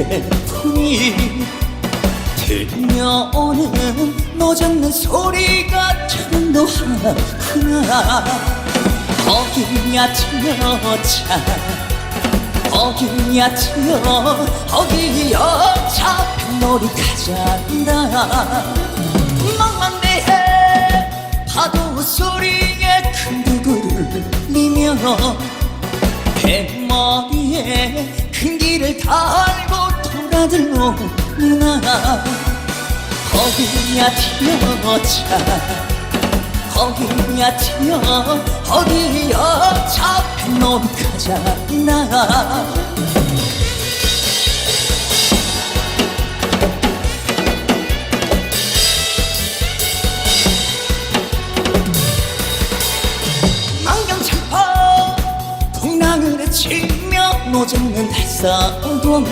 무게뿐이 들려오는 노젓는 소리가 정도 하구나. 어기야 튀어차. 어기야 튀어 어기야 잡힌 놀이 가잔다. 망망대해 파도 소리에 큰 두구를 울리며 배머리에 큰 길을 달고 돌아들노구나. 거기야 튀어차. 거기야 튀어. 어디야 잡힌 놈 가잖아 망경창파 풍랑을 치며 노젓는 달성동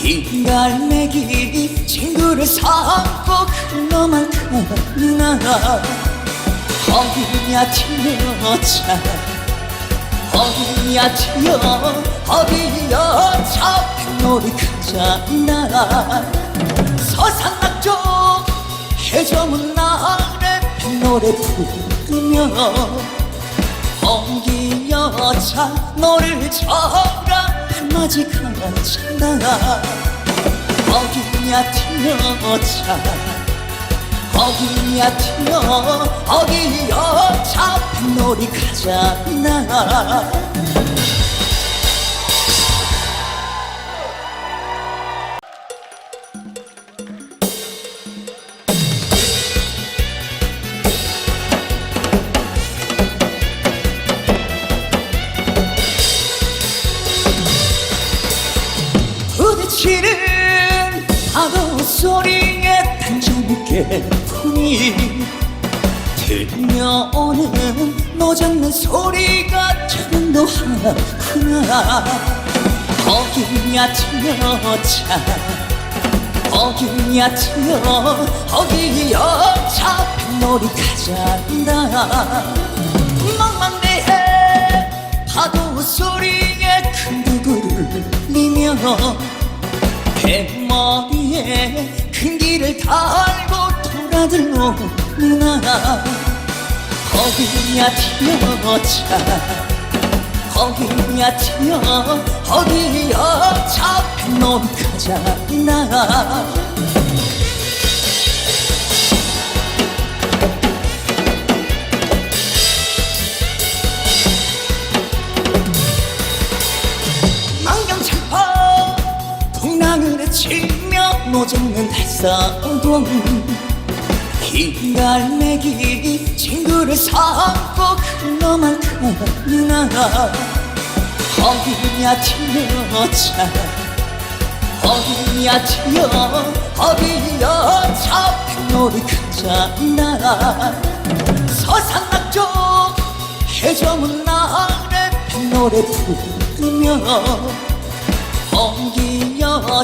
긴갈매기 친구를 삼고 흘러만 가나 어디야 튀어차 어디야 튀어 어디야 잡힌 놀이 가잖아 서산낙쪽 해저문 아래 노래 부르며 엉기여차 너를 쳐라 한마디 가잖아 어디야 튀어차. 어디야 튀어 어디야 잡힌 놀이 가잖아 소리에 단정무게뿐이 들려오는 노젓는 소리가 정도 하구나. 어기야 튀어차. 어기야 튀어 어기야 잡힌 놀이 가잔다. 망망대해 파도 소리에 큰 두구를 울리며 배머리에 큰 길을 달고 돌아들노구나 거기야 튀어차. 거기야 튀어 어디야 잡힌 놈 가잖아 노젓는 달성동 긴갈매기 친구를 삼고 흘러만 가나 어디야 튀어차 어디야 튀어 어디야 잡힌 놀이 가잖아 서산낙쪽 해저문 아래 노래 부르며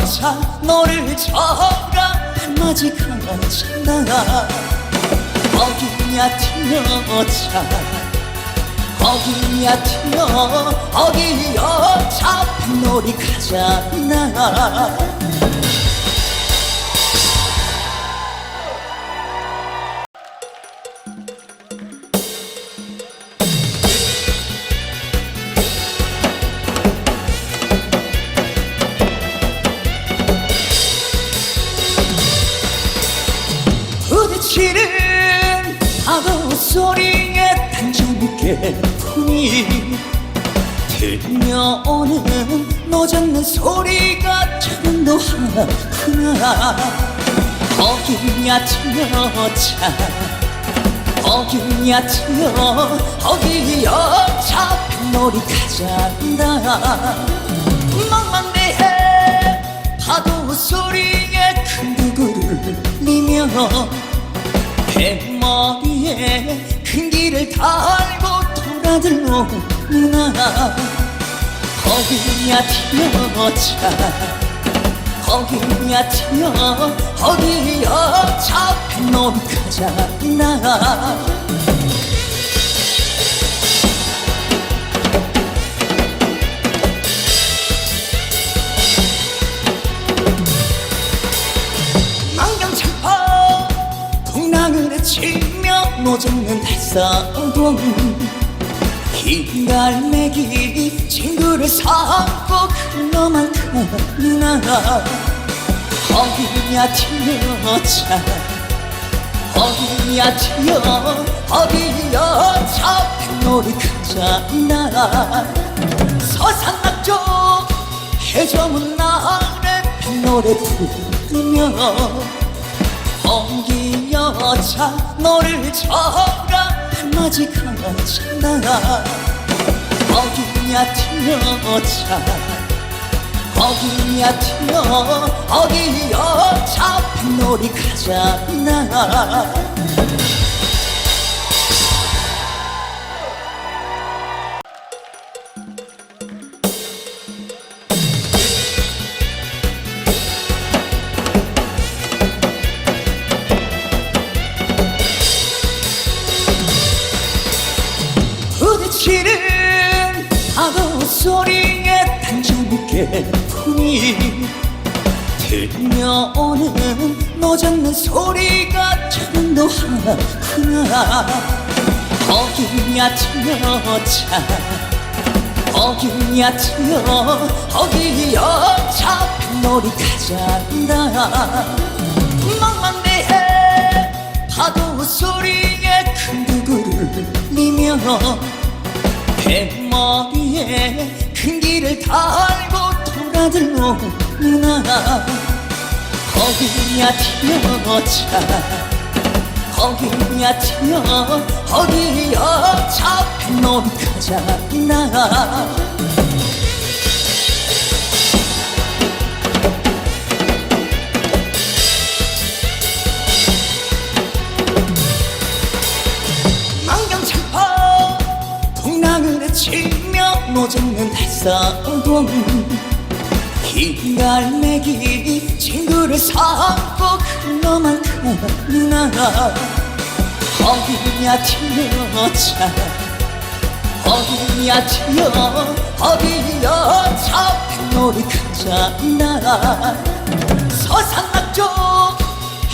여차 너를 쳐라 한마디 가잖아 어디야 튀어차 어디야 튀어 어디야 잡힌 놀이 가잖아 하구나 어기야 튀어차 어기야 튀어 어기야 잡힌 놀이 가잔다 망망대해 파도 소리에 큰 두구를 울리며 배머리에 큰 길을 달고 돌아들노구나 거기야 튀어차 어디야 튀어 어디야 잡힌 놈 가자 나 망경창파 풍랑을 치며 노젓는 달사동 갈매기 친구를 삼고 흘러만 가나. 어디야 튀어차. 어디야 튀어 어디야 잡힌 놀이 가잖아. 서산락쪽 해저문 아래 노래 부르며 엉기 여자 너를 쳐라 한마디 가잖아 어디야 튀어차. 어디야 튀어 어디야 잡힌 놀이 가잖아 소리에 단정게 품이 들려오는 노젓는 소리가 전도 하구나. 어기야 튀어차. 어기야 튀어 어기야 잡힌 놀이 가잖아 망망대해. 파도 소리에 큰 두구를 울리며. 배 큰 길을 달고 돌아들노나. 거기야 튀어차. 거기야 튀어. 어디야 잡힌 놈 가잖아 노젓는 달사동 긴 갈매기 친구를 삼고 흘러만 가나. 어디야 튀어차. 어디야 튀어 어디야 잡힌 놀이 가잖아. 서산락쪽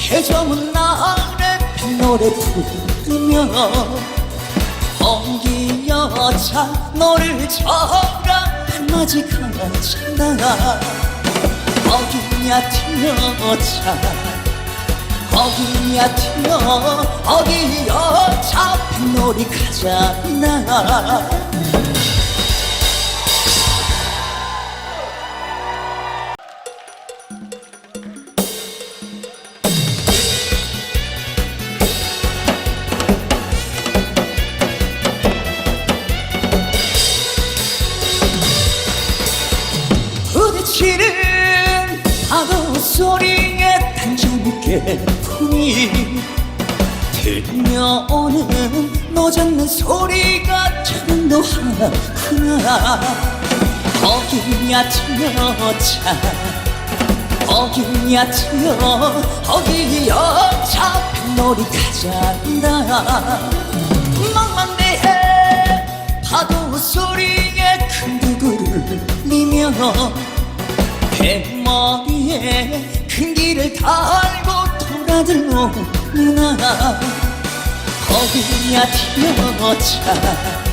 해저문 아래 노래 부르며 엉기 여자 너를 쳐라 한마디 가잖아 어디야 튀어차 어디야 튀어 어디야 잡힌 놀이 가잖아 부 전도 하구나 어기야 튀어차 어기야 튀어 어기야 잡힌 놀이 가잖아 망망대해 파도 소리에 큰 두구를 울리며 배머리에 큰 길을 달고 돌아들노나 거기야 튀어차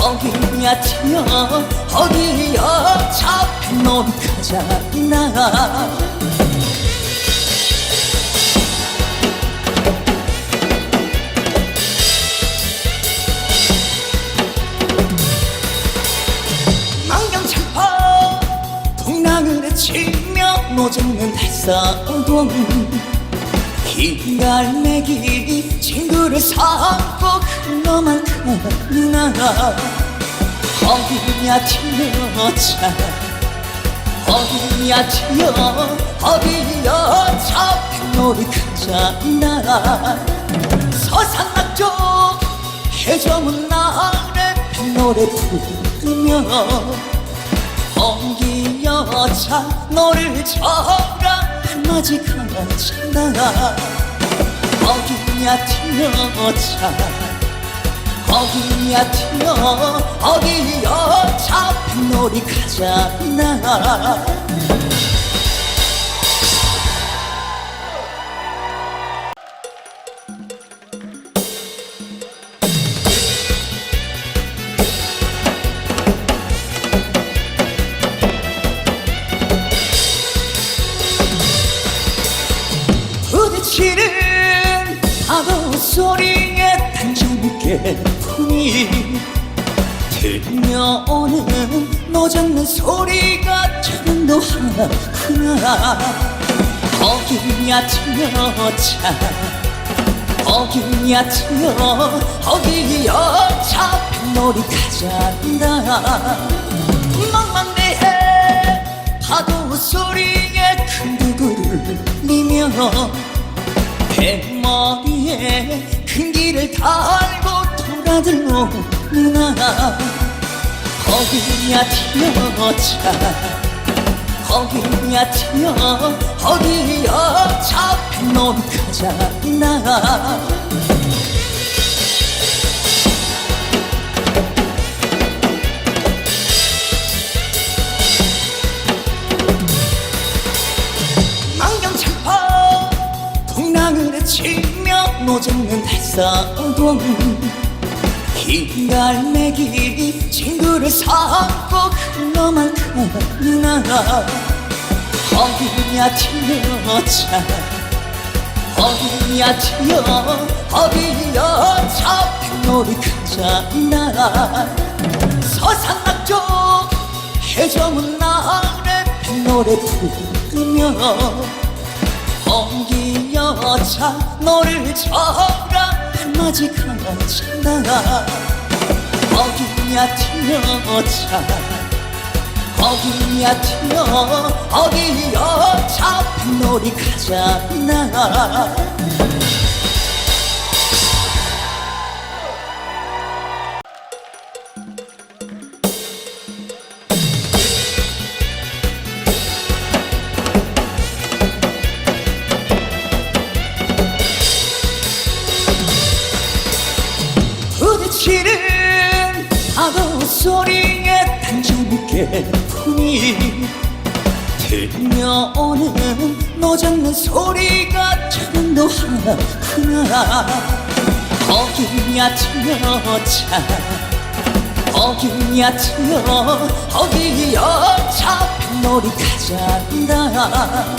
거기야 튀어. 어디야 잡힌 놈 가잖아 망경창파 동랑을 치며 노젓는 달사동. 긴 갈매기 친구를 삼고 흘러만 가 나 어디야 튀어차 어디야 튀어 어디야 잡힌 놀이 가잖아 서산락쪽 해저문 아래 노래 부르며 엉기 여자 너를 쳐라. 한마디 가잖아 어디야 튀어차 어디야 튀어? 어디야 잡힌 놀이 가잖아. 부딪히는 파도 소리 게 품이 들려오는 노젓는 소리가 저는도 하구나. 어기야 튀어차. 어기야 튀어 어기야 잡힌 놀이 가자나 망망대해 파도 소리에 큰 두구를 울리며 배머리에 큰 길을 달고 돌아들노구나 어기야 튀어차 어기야 튀어 어기야 잡힌 놈 가자 나 치며 노젓는 달싸움 긴 갈매기 친구를 삼고 흘러만 가느나 어디야 튀어차 어디야 튀어 어디야 잡힌 놀이 가자나 서산락 쪽 해저문 아래 노래 부르며 여자 너를 쳐라 한마디 가자나 어디야 튀어차. 어디야 튀어 어디야 잡힌 놀이 가자 나 품이 들려오는 노젓는 소리가 저는도 하구나. 어기야 튀어차 어기야 튀어 어기야 잡힌 놀이 가자나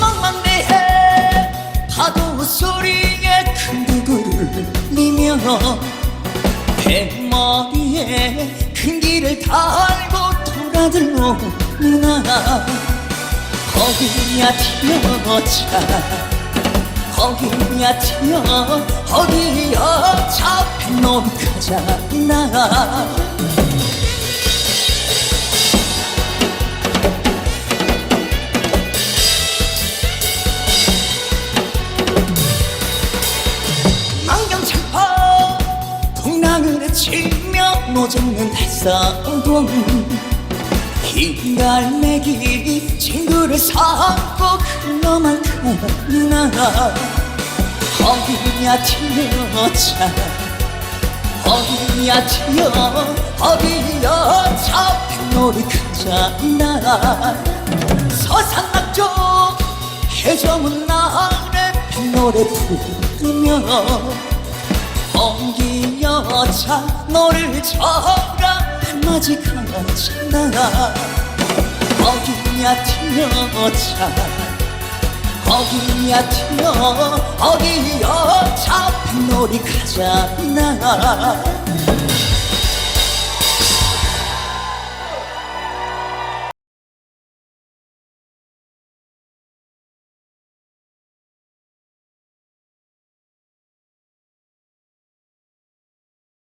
망망대해 파도 소리에 큰 두구를 울리며 배머리에 큰 길을 달고 돌아들노구나 어디야 튀어차 어디야 튀어 어디야 잡힌 놈 가자나. 망경창파 풍랑을 치며 노젓는 긴 갈매기 친구를 삼고 흘러만 가느나 어디야 튀어차. 어디야 튀어 어디야 잡힌 놀이 가자나 서산락쪽 해저문 아래. 노래 부르며 엉기여자 너를 쳐라. 한마디 가자 나 어디야 튀어차. 어디야 튀어 어디야 잡힌 놀이 가자 나